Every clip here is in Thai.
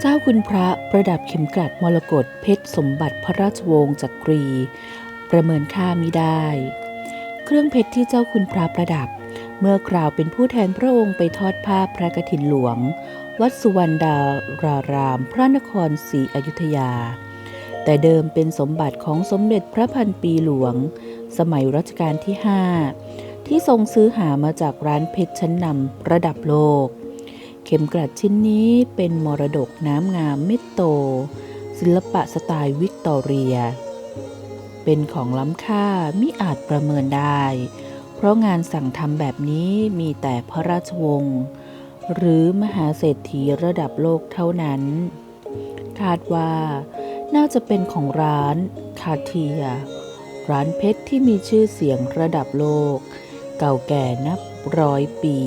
เจ้าคุณพระประดับเข็มกลัดมรกตเพชรสมบัติพระราชวงศ์จักรี ประเมินค่ามิได้ เครื่องเพชรที่เจ้าคุณพระประดับ เมื่อกล่าวเป็นผู้แทนพระองค์ไปทอดผ้าพระกฐินหลวง วัดสุวรรณดาราราม พระนครศรีอยุธยา แต่เดิมเป็นสมบัติของสมเด็จพระพันปีหลวง สมัยรัชกาลที่5 ที่ทรงซื้อหามาจากร้านเพชรชั้นนำระดับโลก เข็มกลัดชิ้นนี้เป็นมรดกน้ำงามเม็ดโต ศิลปะสไตล์วิกตอเรีย เป็นของล้ำค่ามิอาจประเมินได้ เพราะงานสั่งทำแบบนี้มีแต่พระราชวงศ์หรือมหาเศรษฐีระดับโลกเท่านั้น คาดว่าน่าจะเป็นของร้านคาเทีย ร้านเพชรที่มีชื่อเสียงระดับโลก เก่าแก่นับร้อยปี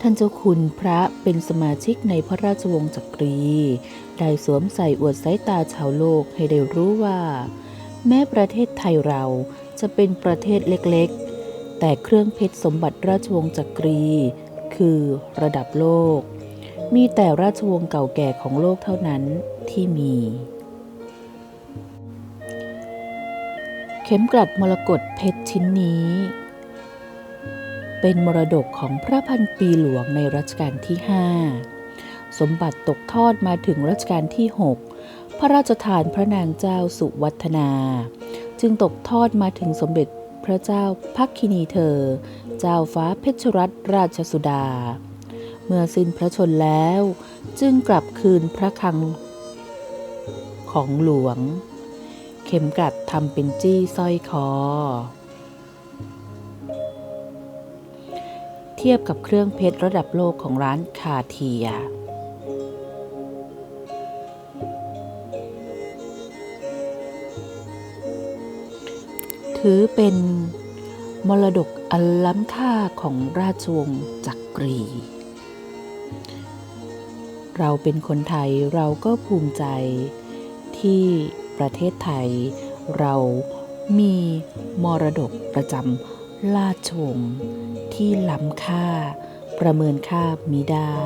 ท่านเจ้าคุณพระเป็นสมาชิกในพระราชวงศ์จักรี ได้สวมใส่อวดสายตาชาวโลกให้ได้รู้ว่า แม้ประเทศไทยเราจะเป็นประเทศเล็กๆ แต่เครื่องเพชรสมบัติราชวงศ์จักรี คือระดับโลก มีแต่ราชวงศ์เก่าแก่ของโลกเท่านั้นที่มี ข็มกลัดมรกตเพชรชิ้นนี้ เป็นมรดกของพระพันปีหลวงในรัชกาลที่ 5 สมบัติตกทอดมาถึงรัชกาลที่ 6 พระราชทานพระนางเจ้าสุวัฒนา จึงตกทอดมาถึงสมเด็จพระเจ้าพักคินีเธอ เจ้าฟ้าเพชรรัตนราชสุดา เมื่อสิ้นพระชนแล้ว จึงกลับคืนพระคลังของหลวง ข็มกลัดทำเป็นจี้สร้อยคอ เทียบกับเครื่องเพชรระดับโลกของร้านคาเทีย ถือเป็นมรดกอันล้ำค่าของราชวงศ์จักรี เราเป็นคนไทยเราก็ภูมิใจที่ ประเทศไทย เรามีมรดกประจำราชวงศ์ที่ล้ำค่าประเมินค่ามิได้